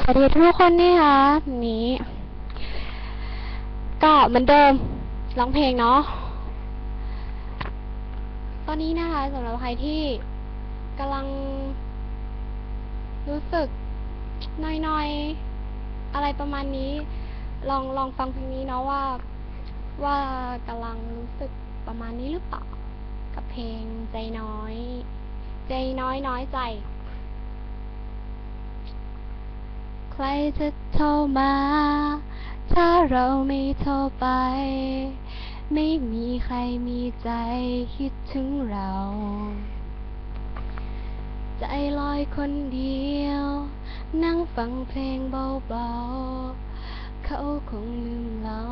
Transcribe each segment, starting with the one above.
สวัสดีทุกคนนี่ค่ะนนี้ ก็เหมือนเดิมร้องเพลงเนาะตอนนี้นะคะสำหรับใครที่กำลัง รู้สึกน้อยๆ อะไรประมาณนี้ ลองลองฟังเพลงนี้เนาะว่า ว่ากำลังรู้สึกประมาณนี้หรือเปล่า กับเพลงใจน้อย ใจน้อยน้อยใจ ใครจะโทรมา ถ้าเราไม่โทรไป ไม่มีใครมีใจคิดถึงเรา ใจลอยคนเดียว นั่งฟังเพลงเบาๆ เขาคงลืมเรา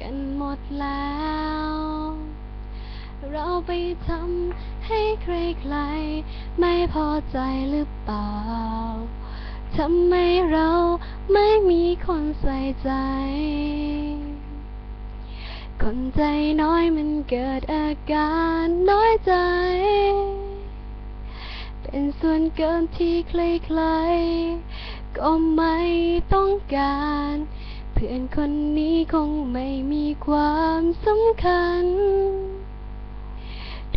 กันหมดแล้ว เราไปทำให้ใครๆไม่พอใจหรือเปล่า ทำไมเราไม่มีคนใส่ใจ คนใจน้อยมันเกิดอาการน้อยใจ เป็นส่วนเกินที่ใครๆก็ไม่ต้องการ เพื่อนคนนี้คงไม่มีความสำคัญ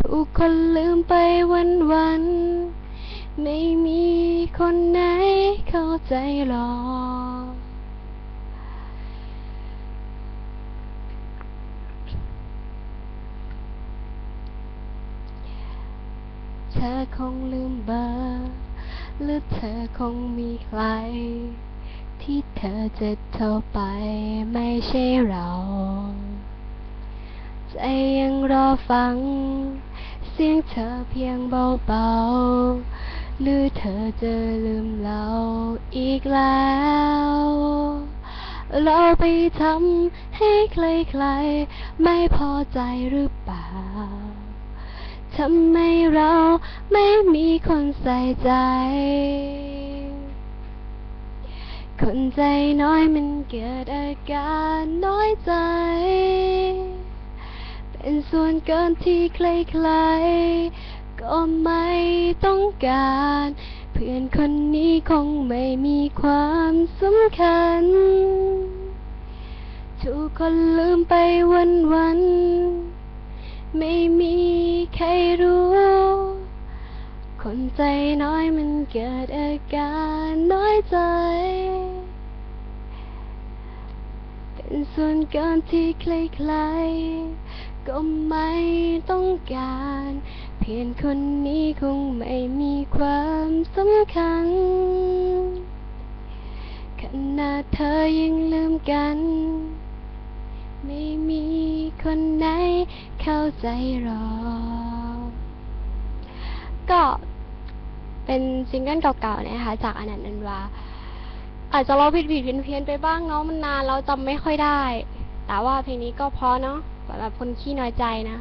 ทุกคนลืมไปวันวันๆไม่มีคนไหน ใจหรอกเธอคงลืมเบอร์หรือเธอคงมีใคร ที่เธอจะโทรไปไม่ใช่เรา ใจยังรอฟัง เสียงเธอเพียงเบาๆ หรือเธอจะลืมเราอีกแล้ว เราไปทำให้ใครๆไม่พอใจหรือเปล่าทำไมเราไม่มีคนใส่ใจ คนใจน้อยมันเกิดอาการน้อยใจ เป็นส่วนเกินที่ใครๆ ก็ไม่ต้องการ เพื่อนคนนี้คงไม่มีความสำคัญ ทุกคนลืมไปวันวันๆไม่มีใครรู้ คนใจน้อยมันเกิดอาการน้อยใจ เป็นส่วนเกินที่ใครๆก็ไม่ต้องการ พียงคนนี้คงไม่มีความสำคัญ ขนาดเธอยังลืมกัน ไม่มีคนไหนเข้าใจหรอกก็เป็นซิงเกิลเก่าๆนะคะจากอนันต์อันวา อาจจะเราผิดผิดเพี้ยนเพียนๆไปบ้างเนาะมันนานเราจำไม่ค่อยได้ แต่ว่าเพลงนี้ก็เพราะเนาะสำหรับคนขี้น้อยใจนะ